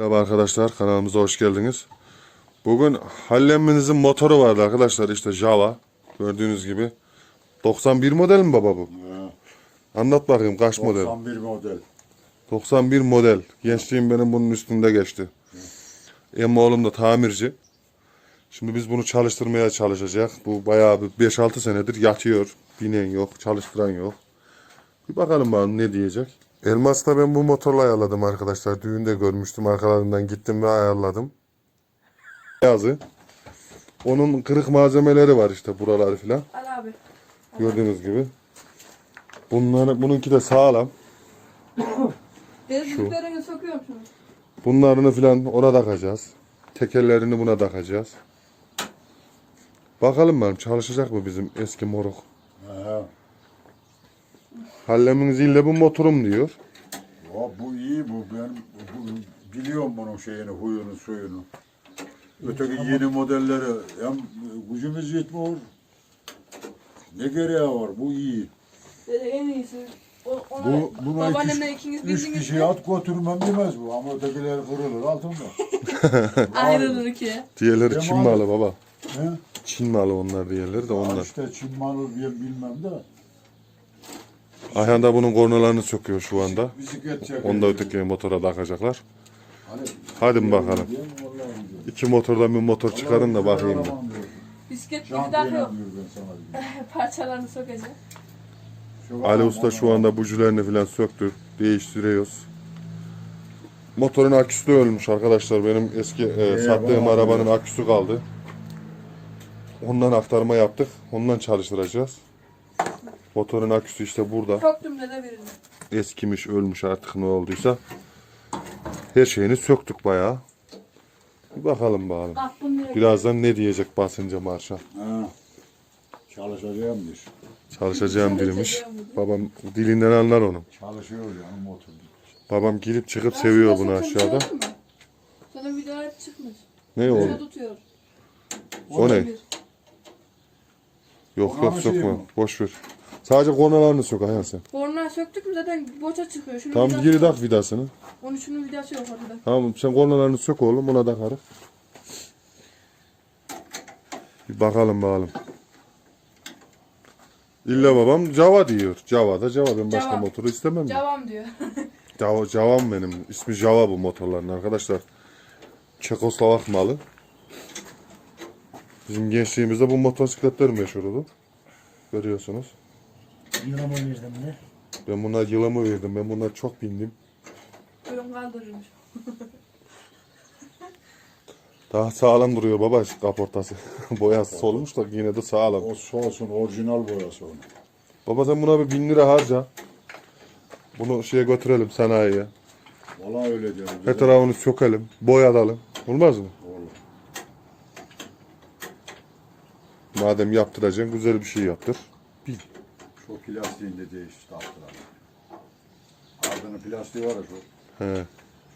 Merhaba arkadaşlar kanalımıza hoş geldiniz. Bugün Hallem'inizin motoru vardı arkadaşlar işte Java gördüğünüz gibi. 91 model mi baba bu? Ha, Anlat bakayım kaç model? 91 model. 91 model. Gençliğim benim bunun üstünde geçti. Em oğlum da tamirci. Şimdi biz bunu çalıştırmaya çalışacak. Bu bayağı bir 5-6 senedir yatıyor. Binen yok, çalıştıran yok. Bir bakalım bakalım ne diyecek. Elmas'ta ben bu motorla ayarladım arkadaşlar. Düğünde görmüştüm. Arkalarından gittim ve ayarladım. Yazı. Onun kırık malzemeleri var işte buraları filan. Al abi. Gördüğünüz gibi. Bunların, bununki de sağlam. Bezliklerini sokuyor musunuz? Bunlarını filan ona takacağız. Tekerlerini buna takacağız. Bakalım bakalım çalışacak mı bizim eski moruk. Ha, Hallemin zille bu motorum diyor. ya bu iyi bu. Ben bu, biliyorum bunun şeyini, huyunu, suyunu. Öteki yeni modelleri hem gücümüz yetmiyor. Ne gereği var? Bu iyi. Dedi en iyisi. O, ona, Bu buna babaannemle iki, ikiniz üç bildiniz kişi mi? at götürmem demez bu ama ötekiler kırılır altında. Ayrılır ikiye. Diğerleri Çin malı baba. He? Çin malı onlar diğerleri de Ya onlar. İşte Çin malı diye bilmem de. Ayhan da bunun kornalarını söküyor şu anda. Onu da öteki motora takacaklar. Hadi bakalım. İki motordan bir motor çıkarın da bakayım diyor. Bisiklet gibi daha yok. ben. Parçalarını sokacak. Şu Ali Usta şu anda bujilerini filan söktü. Değiştiriyoruz. Motorun aküsü de ölmüş arkadaşlar. Benim eski e, sattığım baba. arabanın aküsü kaldı. Ondan aktarma yaptık. Ondan çalıştıracağız. Motorun aküsü işte burada. Soktum dede birini. Eskimiş, ölmüş artık ne olduysa. Her şeyini söktük bayağı. Bir bakalım bakalım. Direkt. Birazdan ne diyecek basınca marşa. Ha. Çalışacağım diyor. Çalışacağım demiş. Babam dilinden anlar onu. Çalışıyor yani motor. Babam girip çıkıp Ben seviyor bunu aşağıda. Sana video hep çıkmış. Ne oğlum? tutuyor. O ne? Bir. Yok Ona yok bir şey sokma. mi? Boş ver. Sadece kornalarını sok Ayhan sen. Korna söktük mü zaten boça çıkıyor. Şunu Tamam geri tak vidasını. Onun şunun vidası yok orada. Tamam sen kornalarını sök oğlum ona takarız. Bir bakalım bakalım. İlla babam Java diyor. Java da Java. Ben başka Java. motoru istemem. ya. Cavam diyor. Java, Java'm benim. İsmi Java bu motorların arkadaşlar. Çekoslovak malı. Bizim gençliğimizde bu motosikletler meşhurdu. Görüyorsunuz. Yılama verdim ne? Ben buna yılımı verdim. Ben buna çok bindim. Ölüm kaldırırmış. Daha sağlam duruyor baba kaportası. Boyası solmuş da yine de sağlam. O solsun orijinal boyası onu. Baba sen buna bir bin lira harca. Bunu şeye götürelim sanayiye. Valla öyle diyorum. Her tarafını sökelim. Boyayalım. Olmaz mı? Olur. Madem yaptıracaksın güzel bir şey yaptır. Şu plastiğini de değiş taktılar. Ardının plastiği var ya şu. He.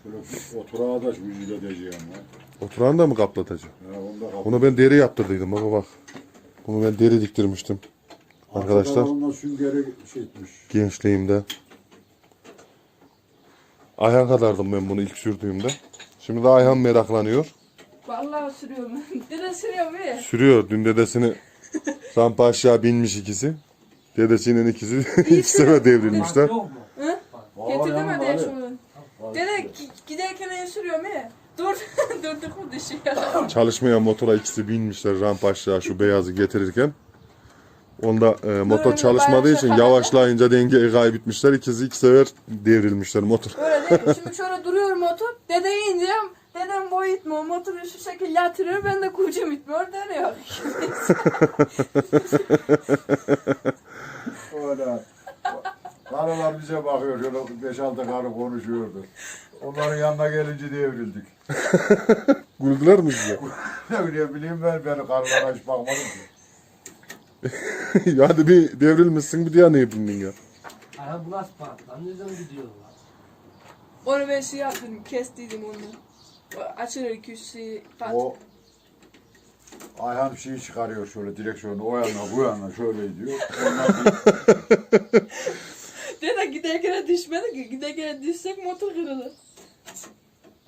Şöyle oturağa da yüzüyle diyeceğim ya. Oturan da mı kaplatacak? Ya onu da kapı. Bunu ben deri yaptırdıydım baba bak. Bunu ben deri diktirmiştim. Arkadaşlar Ondan süngeri şey etmiş. gençliğimde. Ayhan kadardım ben bunu ilk sürdüğümde. Şimdi de Ayhan meraklanıyor. Vallahi sürüyorum. Dede sürüyor mu? ya? Sürüyor. Dün dedesini rampa aşağı binmiş ikisi. Dedesinin ikisi iki sefer devrilmişler. Yok mu? Getirdim Ali. şunu. Dede gi- giderken el sürüyor mu? ya? Dur. Durduk mu düşüyor. Çalışmayan motora ikisi binmişler rampa aşağı şu beyazı getirirken. Onda e, motor Böyle çalışmadığı için şaka. yavaşlayınca dengeyi kaybetmişler. İkisi iki sefer devrilmişler motor. Böyle değil. Şimdi şöyle duruyor motor. Dede indiyorum. Dedem boy itmiyor. Motoru şu şekilde yatırıyor. Ben de kucum itmiyor. Dönüyor. Öyle. Karılar bize bakıyor. Şöyle 5-6 karı konuşuyordu. Onların yanına gelince devrildik. Güldüler mi size? ne bileyim, bileyim ben beni karılara hiç bakmadım ki. Hadi bir devrilmişsin bir diye neye bindin ya? Ayhan bu nasıl park lan? Nereden gidiyor lan? Onu ben şey yaptım. Kestiydim onu. Açılır iki üç şey. Pat. O Ayhan şeyi çıkarıyor şöyle direksiyonu o yana bu yana şöyle bir Dede giderken düşmedi ki. Giderken düşsek motor kırılır.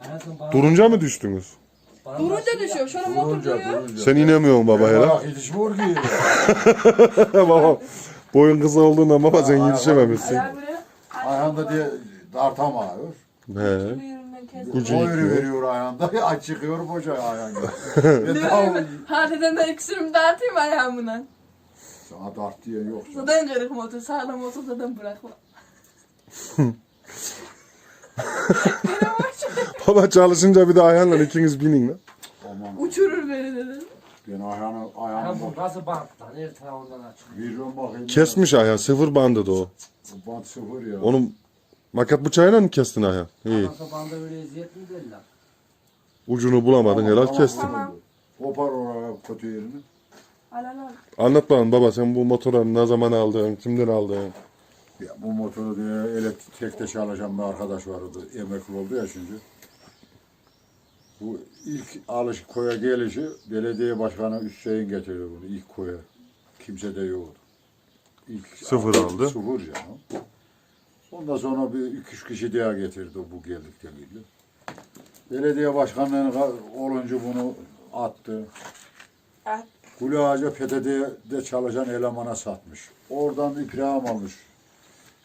Ayhan bana... Durunca mı düştünüz? bana Durunca düşüyor. Şöyle motor Durunca duruyor. durunca. Sen inemiyorsun baba hele. Bak yetişmiyor ki. baba boyun kısa olduğundan baba sen yetişememişsin. Ayağı böyle. Ayağında diye dartamıyor. He. Kestim. Gücü O yıkıyor. veriyor ayağında. Aç çıkıyor boca ayağında. Ve daha Hadi de ben iksirimi dağıtayım ayağımla. Sana dart diye yok. Zaten görük motor. Sağlam motor zaten bırakma. Boş. Baba çalışınca bir de ayağınla ikiniz binin lan. Aman Uçurur beni dedim. ben ayağını ayağını bu nasıl bant lan? Her tarafından açılıyor. veriyorum bakayım. Kesmiş ayağı sıfır bandı da o. Bant sıfır ya. Onun maket bıçağıyla mı kestin ayağı? İyi. Banda böyle eziyet mi derler? Ucunu bulamadın helal kestin. Tamam. Kopar oraya kötü yerini. Al al al. Anlat bakalım baba sen bu motoru ne zaman aldın, kimden aldın? Ya bu motoru diye elektrikte çalışan bir arkadaş vardı. Emekli oldu ya şimdi. Bu ilk alış koya gelişi belediye başkanı Hüseyin getirdi bunu ilk koya. Kimse de yoktu. İlk Sıfır aldı. Sıfır canım. Ondan sonra bir iki üç kişi daha getirdi bu geldikten ilgili. Belediye başkanlığına olunca bunu attı. At. Kule Ağaca PTT'de çalışan elemana satmış. Oradan iprahım almış.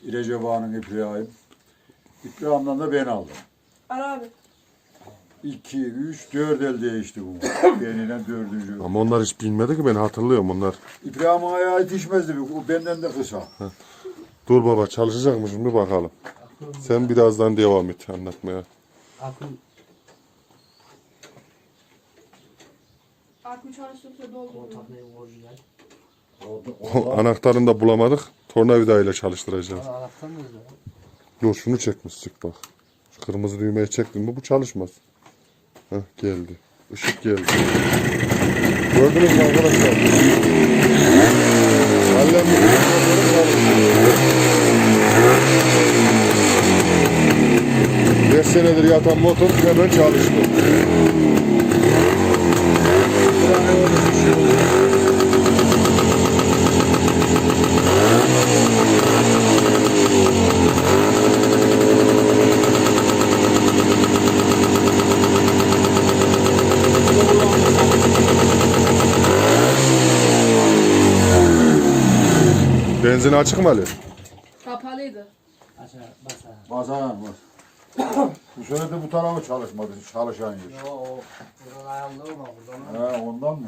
İrece Bağ'ın iprahım. İprahımdan da ben aldım. Al abi. 2, 3, 4 el değişti bu. Beniyle dördüncü. Ama onlar hiç bilmedi ki ben hatırlıyorum onlar. İbrahim'in ayağı yetişmezdi. O benden de kısa. Dur baba çalışacak mı şimdi bakalım. Sen birazdan devam et anlatmaya. Akıl Akü çalıştırıp doldu. Anahtarını da bulamadık. Tornavida ile çalıştıracağız. Yok şunu çekmiştik bak. Şu kırmızı düğmeye çektin mi bu çalışmaz. Heh geldi. Işık geldi. Gördünüz mü arkadaşlar? Hallenmiş. Beş senedir yatan motor hemen çalıştı. Benzin açık mı Ali? Kapalıydı. Aşağı basa. bazayan var. bu sene de bu tarafı çalışmadı. Çalışan yer. Yo o buradan ayarlı olma buradan. He, ondan mı?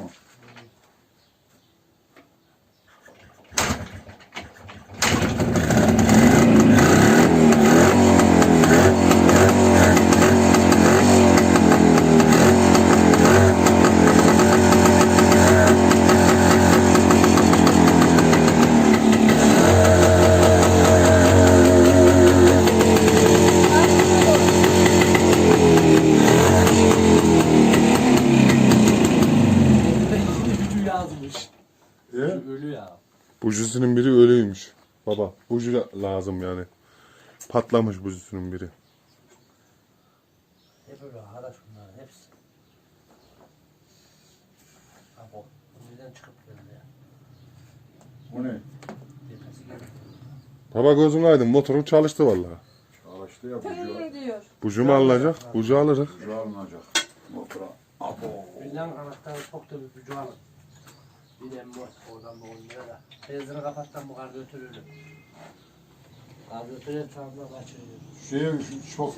Gücü yazmış. He? Ölü ya. Bujisinin biri ölüymüş. Lazım yani. Patlamış bujisinin biri. Hep öyle haraç bunlar hepsi. Ha bu. Bundan çıkıp geldi ya. Bu ne? Tepesi geldi. Baba gözün aydın motorun çalıştı vallahi. Çalıştı ya bu Tın diyor. Buju mu alınacak? Buju alırız. Güzel alınacak. Motora. Abo. Bilden anahtarı da bir gücü alın. Bir de mort oradan da 10 lira da. Benzini kapattan bu karbüratörü. Karbüratörü etrafına kaçırıyor. Şey,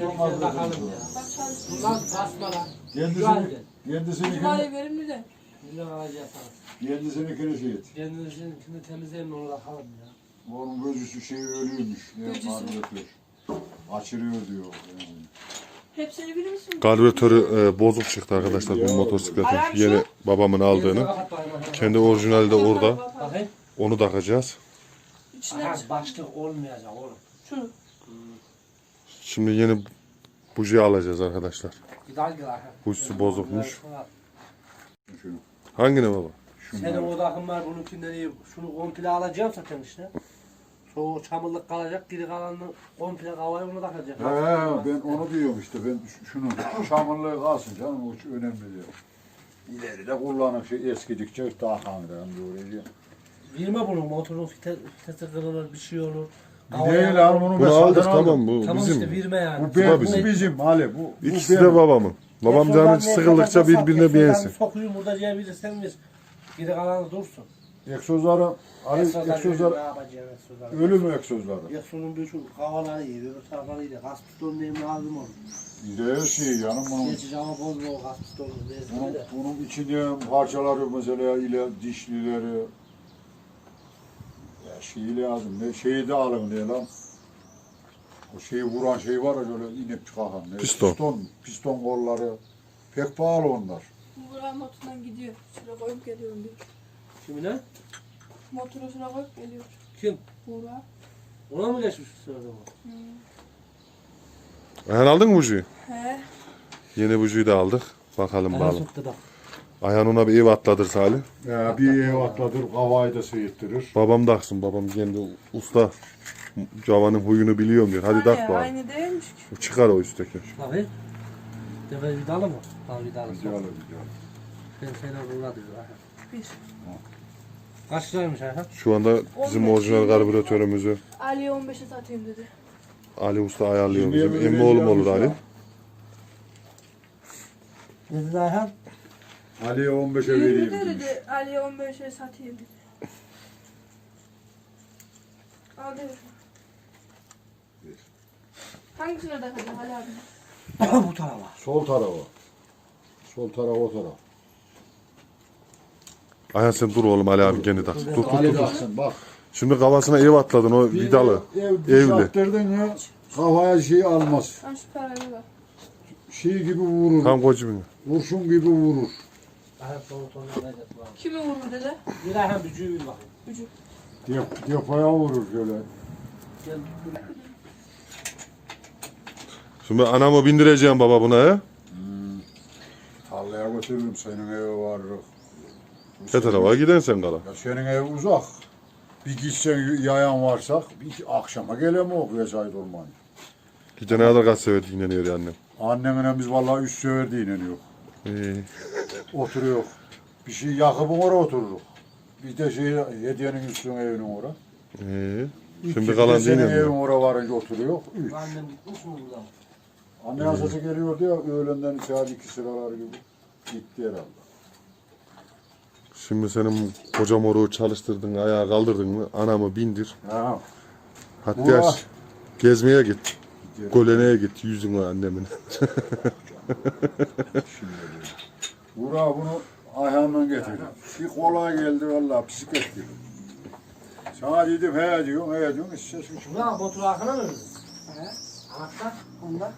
olmaz. gel bakalım ya. Bak çalıştırıyor. Bundan basma lan. Kendisini, Güzeldi. kendisini, Cumali verimli de. Milyon alacaksınız. kendisini şey et. Kendinizinkini temizleyin onu bakalım ya. Onun gözüsü şey ölüymüş. Ne Gözüsü. karbüratör. Açırıyor diyor. Yani. Hepsini bilir misin? Karbüratörü e, bozuk çıktı arkadaşlar bu motosikletin. Yeni babamın aldığını. kapat. Kendi orijinali de orada. Bakayım. Onu takacağız. İçinden Aha çık. başlık olmayacak oğlum. Şunu. Şimdi yeni buji alacağız arkadaşlar. Güzel güzel. Bujisi bozukmuş. Şunu. Hangine baba? Senin odakın var bununkinden iyi. Şunu komple alacağım zaten işte. Şu çamurluk kalacak, geri kalanını komple kavaya onu takacak. He, ben onu diyorum işte. Ben ş- şunu şu şamurluğu kalsın canım. O şu önemli diyor. İleride kullanıp şey eskidikçe daha kanıdan doğru diyor. Girme bunu motorun fite- vitesi kırılır bir şey olur. Değil lan bunu Bunu aldık tamam bu Tamam bizim. işte verme yani. Bu, bizim. bu bizim Ali. Bu, bu İkisi benim. de babamın. Babam canı sıkıldıkça birbirine beğensin. Sokuyum burada diyebilirsen biz. Geri kalanı dursun. Egzozları, Ali yapacağım egzozlar? ölüm egzozları. Egzozun bir şu havaları iyi, öbür tarafları iyi. Gaz pistonu neyim lazım olur. Değil şey canım bunun. Geçici hava bozma o gaz pistonu. Bunun, Neyse bunun içinde parçaları mesela ile dişlileri şeyi lazım. Ne şeyi de alın diye lan. O şeyi vuran şey var ya böyle inip çıkan. Ne? Piston. Piston, piston kolları. Pek pahalı onlar. Burak motorundan gidiyor. Şuraya koyup geliyorum bir. Kimi ne? Motoru şuraya koyup geliyor. Kim? Burak. Ona mı geçmiş bu sırada bu? Ayhan aldın mı bujiyi? He. Yeni bujiyi de aldık. Bakalım bakalım. Ayhan ona bir ev atladır Salih. Ya bir ev atladır, havayı da seyittirir. Babam taksın. Babam kendi usta. Cavanın huyunu biliyorum diyor. Hadi Aynı, tak bari. Aynı değilmiş ki. Çıkar o üstteki. Abi. Deve vidalı mı? Al vidalı. Güzel, güzel. Ben seni uğradı. Bir. Kaç liraymış Ayhan? Şu anda bizim 15 orijinal karbüratörümüzü Ali'ye 15'e satayım dedi. Ali Usta ayarlıyor bizim. mi Emmi oğlum olur Ali. Ne dedi Ayhan? Ali'ye 15'e 20 vereyim demiş. dedi. Ali'ye 15'e satayım. Al dedi. Hangisine takacağım Ali abi? bu tarafa. Sol tarafa. Sol taraf o taraf. Ayhan sen dur oğlum Ali abi kendi tak. Dur dur Ali dur. dur. baksın bak. Şimdi kafasına ev atladın o vidalı. Ev, Evli. attırdın ya kafaya şey almaz. Sen şu parayı bak. Şey gibi vurur. Tam bini. Kurşun gibi vurur. Kimi vurur dedi? Bir Ayhan bücüğü bir bakayım. Ucu. Dep, depoya vurur şöyle. Gel. Şimdi anamı bindireceğim baba buna he. Tarlaya götürürüm senin eve varır. Ne tarafa giden sen kala. Ya senin ev uzak. Bir gitsen yayan varsak bir akşama gelem o vesayet olmayı. Gece ne kadar kaç sefer dinleniyor annem. Annemle biz vallahi üç sefer dinleniyor. İyi. Oturuyor. Bir şey yakıp oraya otururuz. Bir de şey hediyenin üstüne evinin oraya. Üç Şimdi kalan de senin evin oraya varınca oturuyor. Üç. Annem gitmiş mi buradan? Anne hastası geliyordu ya öğlenden saat iki sıralar gibi. Gitti herhalde. Şimdi senin koca moruğu çalıştırdın, ayağa kaldırdın mı anamı bindir. Ha. Hatta Ulan. gezmeye git. gitti. Goleneye git yüzünü annemin. Şimdi diyor. Burak bunu ayağımdan getirdim. Bir kolay geldi vallahi bisiklet gibi. Sana dedim he diyorsun he diyorsun hiç sesim çıkmıyor. Buna motoru arkana mı? He. Anahtar bunda.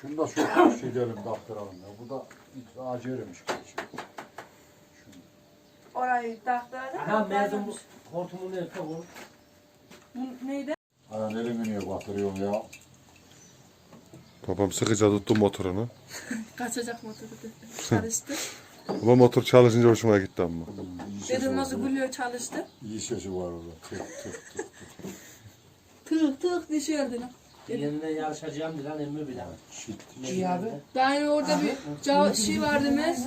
Şunu da çok şey edelim taktıralım ya. Bu da hiç aceremiş. Orayı tahtaya Aha mezun bu. Hortumun nerede bu? Bu neydi? Ayağın elini niye batırıyorsun ya? Babam sıkıca tuttu motorunu. Kaçacak motoru dedi. Çalıştı. Baba motor çalışınca hoşuma gitti ama. Orada. gülüyor çalıştı. İyi sesi var orada. Tık tık tık. Tık tık düşüyordu lan. Yeniden yarışacağım diye lan emmi bile. Şit. İyi abi. Daha aynı orada bir ca- şey vardı mez.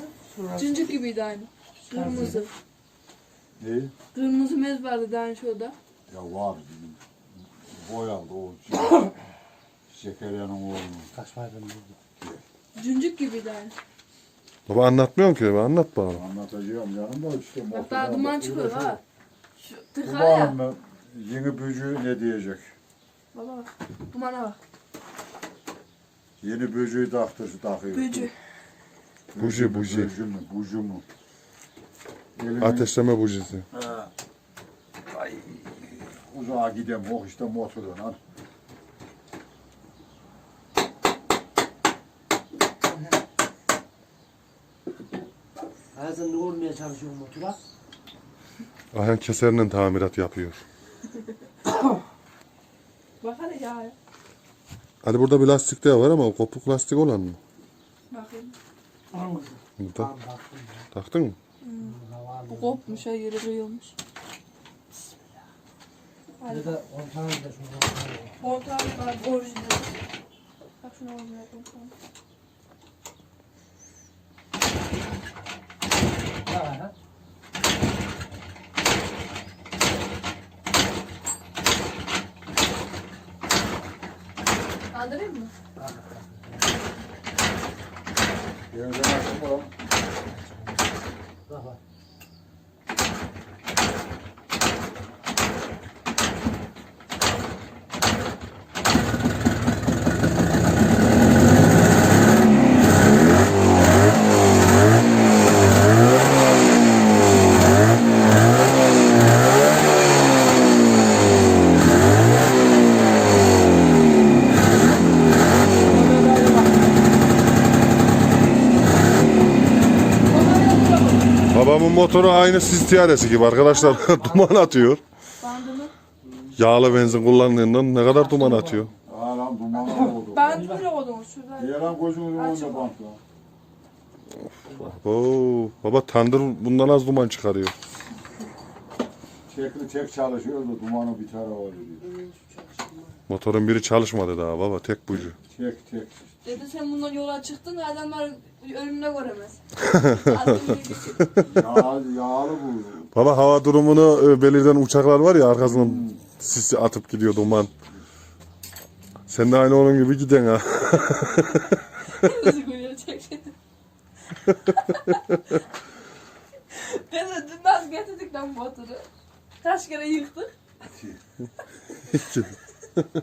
Cincik gibiydi aynı. Kırmızı. Ne? Kırmızı mez vardı daha aynı şurada. Ya var bizim. Boyaldı o. Zekeriya'nın oğlu. Kaç var ben burada? Cincik gibiydi aynı. Baba anlatmıyorum ki. Anlat bana. Anlatacağım canım da işte. Bak daha duman çıkıyor ha. Şu tıkar ya. mı? Yeni bücü ne diyecek? Baba bak. Dumana bak. Yeni bücüyü taktır, takıyor. Bücü. Buji, buji. Bücü mü? Buju mu? Elimin- Ateşleme bujisi. Ha. Ay. Uzağa gidem. Oh işte motorun. Ha. Ben sen ne olmaya çalışıyorum motora? Ayhan keserinin tamirat yapıyor. Bak hadi ya. Hadi burada bir lastik de var ama o kopuk lastik olan mı? Bakayım. Hangisi? Burada. Tamam baktım. Taktın mı? Bu kopmuş ha yeri kıyılmış. Hadi. Ya da ortadan da şuradan. Montaj var orijinal. Bak şunu orijinal konuşalım. Ya daha. Kaldırayım mı? Kaldırayım. Yerden açtım oğlum. Motoru aynı sis tiyaresi gibi arkadaşlar. duman atıyor. Bandımı. Yağlı benzin kullandığından ne kadar duman atıyor. Aa lan duman oldu. Bandı bile koydum şurada. Diye lan lan. Oo, baba tandır bundan az duman çıkarıyor. Tekli tek çalışıyor da dumanı bir tarafa oluyor. Motorun biri çalışmadı daha baba tek bucu. Tek tek. Dedi sen bundan yola çıktın adamlar önüne göremez. Yağ, yağlı bu. Baba hava durumunu e, belirten uçaklar var ya arkasından sisi atıp gidiyor duman. Sen de aynı onun gibi giden ha. Ben de dün nasıl getirdik lan bu motoru? Kaç kere yıktık? Beni.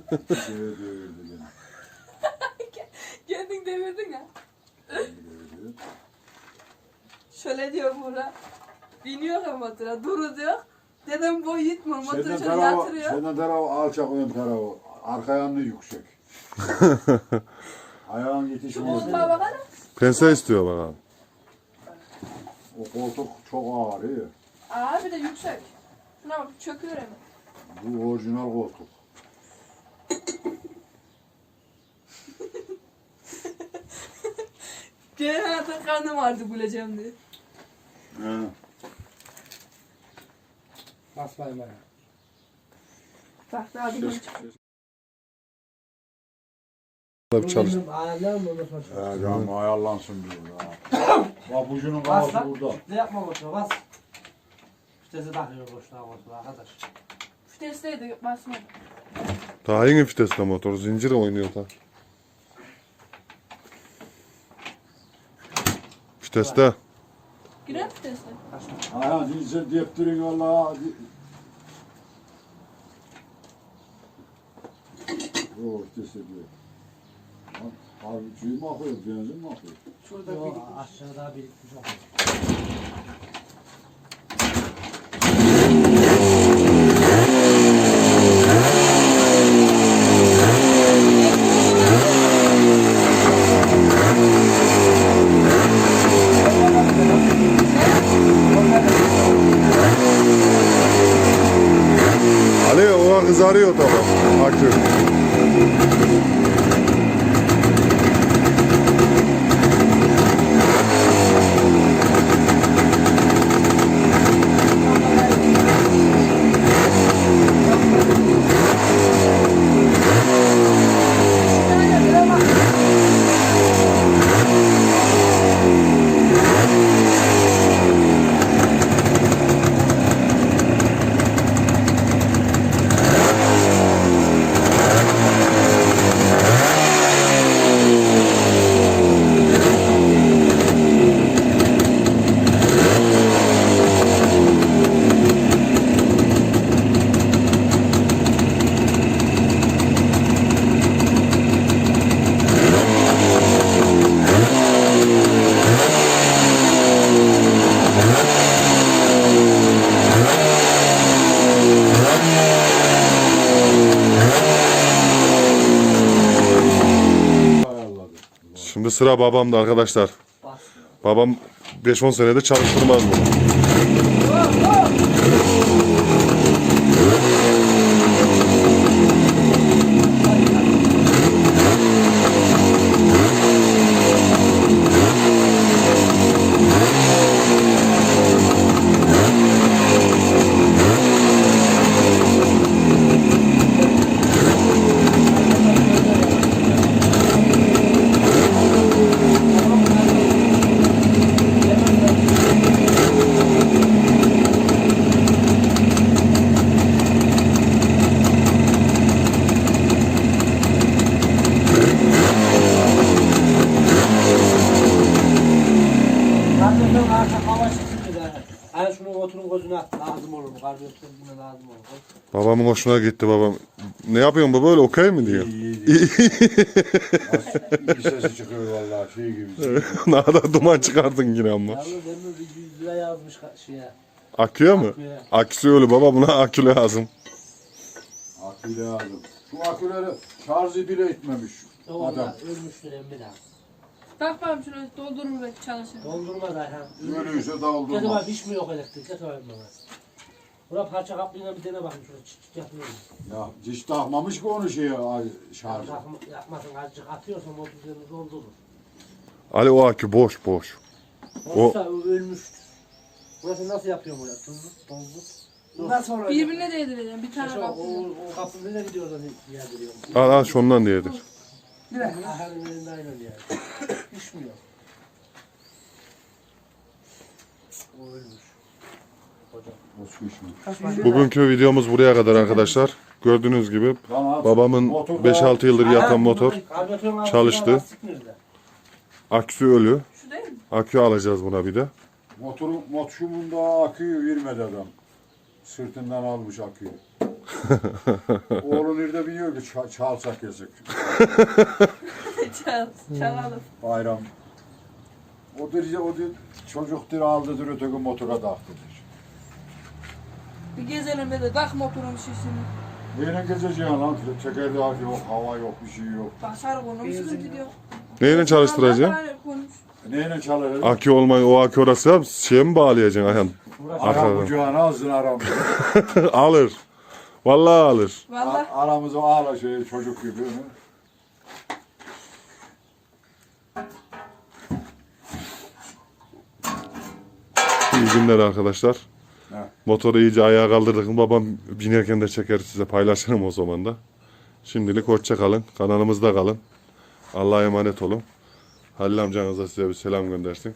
Kendin devirdin ha. Şöyle diyor Murat. Biniyor ya motora, duru diyor. Dedem boy yitmiyor, motoru Senden şöyle tarafı, yatırıyor. senden tarafı alçak ön tarafı. Arka yanını yüksek. Ayağın yetişmiyor. Koltuğa bakalım. Pense istiyor bakalım. O koltuk çok ağır iyi. Aa bir de yüksek. Şuna bak çöküyor hemen. Bu orijinal koltuk. Gene hayatın karnım vardı güleceğim diye. He. Basmayın bana. Bak daha bir Ses- Tabii çalış. Benim ayarlarım. He canım ayarlansın diyor ya. Bak ucunun Bas kafası lan. burada. Ne yapma motora bas. Vitesi takıyor boşluğa motora arkadaş. Vitesteydi basma. Daha yeni vitesle motor zincir oynuyor da. Viteste. Girer viteste? Ayağın zincir deptirin valla. Yok işte diyor. Abi suyu mu akıyor, benzin mi akıyor? Şurada Yo, bir aşağıda birikmiş o. Arthur. Sıra babamda arkadaşlar. Babam 5-10 senede çalıştırmaz bunu. Babamın hoşuna gitti babam. Ne yapıyorsun baba öyle okey mi diyor. İyi iyi. İyi sesi çıkıyor vallahi şey gibi. ne kadar duman çıkardın yine ama. Yalnız Emre bir 100 lira yazmış ka- şeye. Aküye mi? Aküye. Aküsü ölü baba buna akü lazım. Aküle aldım. Şu aküleri şarjı bile etmemiş O adam. valla ölmüştür Emre daha. Bak bakalım şunu doldurur belki çalışır. Doldurma da ha. Ölüyse Getir doldurma. bak hiç mi yok elektrik? Getir bakayım bana. Buna parça kaplığıyla bir dene bakayım şöyle çıt çıt yapıyor. mu? Ya hiç takmamış ki onu şeye ay, şarjı. Takma, yapmasın azıcık atıyorsan motor üzerine doldurur. Ali o akü boş boş. O- Olsa ölmüştür. Burası nasıl yapıyor böyle? Tuzlu, tozlu. Nasıl olacak? Birbirine değdireceğim. Bir tane Mesela o, kaplayacağım. o kapı nereye gidiyor da yerdiriyor? Al al şundan diyedir. Ahanın elinde aynen yani. Düşmüyor. O ölmüş. Bugünkü videomuz buraya kadar arkadaşlar. Gördüğünüz gibi babamın Motor 5-6 yıldır yatan motor çalıştı. aküsü ölü. Şu değil mi? Akü alacağız buna bir de. Motorun motorumunda aküyü vermedi adam. Sırtından almış aküyü. Oğlu nerede biliyor ki ça- çalsak yazık. Çal, çalalım. Bayram. O der, o der, çocuktur aldıdır öteki motora taktıdır. Bir gezelim dedi. Bak motorun şişini. Neyle gezeceksin lan? Tekerlek yok, hava yok, bir şey yok. Basar konum sıkıntı yok. Neyle çalıştıracaksın? Neyle çalarız? Akü olmayı o akü orası yap. Şeye mi bağlayacaksın Ayhan? Uğraş. Arkadan. Aram ucağını alsın aramızı. alır. Vallahi alır. Valla A- aramızı ağla şey çocuk gibi. hı? İyi günler arkadaşlar. Motoru iyice ayağa kaldırdık. Babam binerken de çeker size paylaşırım o zaman da. Şimdilik hoşça kalın. Kanalımızda kalın. Allah'a emanet olun. Halil amcanız da size bir selam göndersin.